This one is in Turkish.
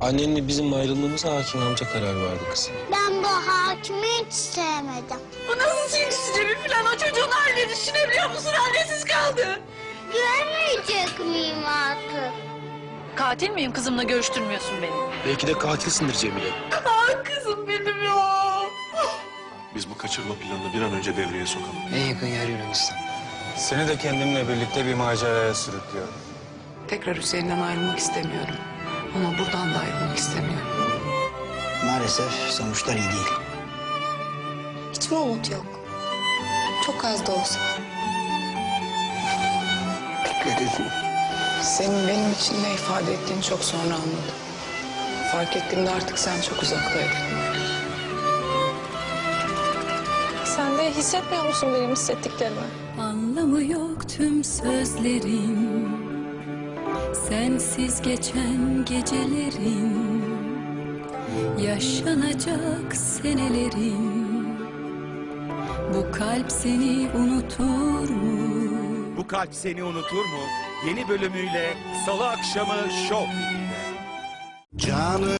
Annenle bizim ayrılmamıza hakim amca karar verdi kızım. Ben bu hakimi hiç sevmedim. Bu nasıl sinsi Cemil falan o çocuğun halini düşünebiliyor musun? Annesiz kaldı. Görmeyecek miyim artık? Katil miyim kızımla görüştürmüyorsun beni? Belki de katilsindir Cemile. Ah kızım benim ya. Biz bu kaçırma planını bir an önce devreye sokalım. En yakın yer Yunanistan. Seni de kendimle birlikte bir maceraya sürüklüyorum. Tekrar Hüseyin'den ayrılmak istemiyorum. Ama buradan da ayrılmak istemiyorum. Maalesef sonuçlar iyi değil. Hiç mi umut yok? Çok az da olsa. Senin benim için ne ifade ettiğini çok sonra anladım. Fark ettiğimde artık sen çok uzaktaydın. Sen de hissetmiyor musun benim hissettiklerimi? Anlamı yok tüm sözlerin Sensiz geçen gecelerin Yaşanacak senelerin Bu kalp seni unutur mu? Bu kalp seni unutur mu? Yeni bölümüyle Salı akşamı Show TV'de. Canı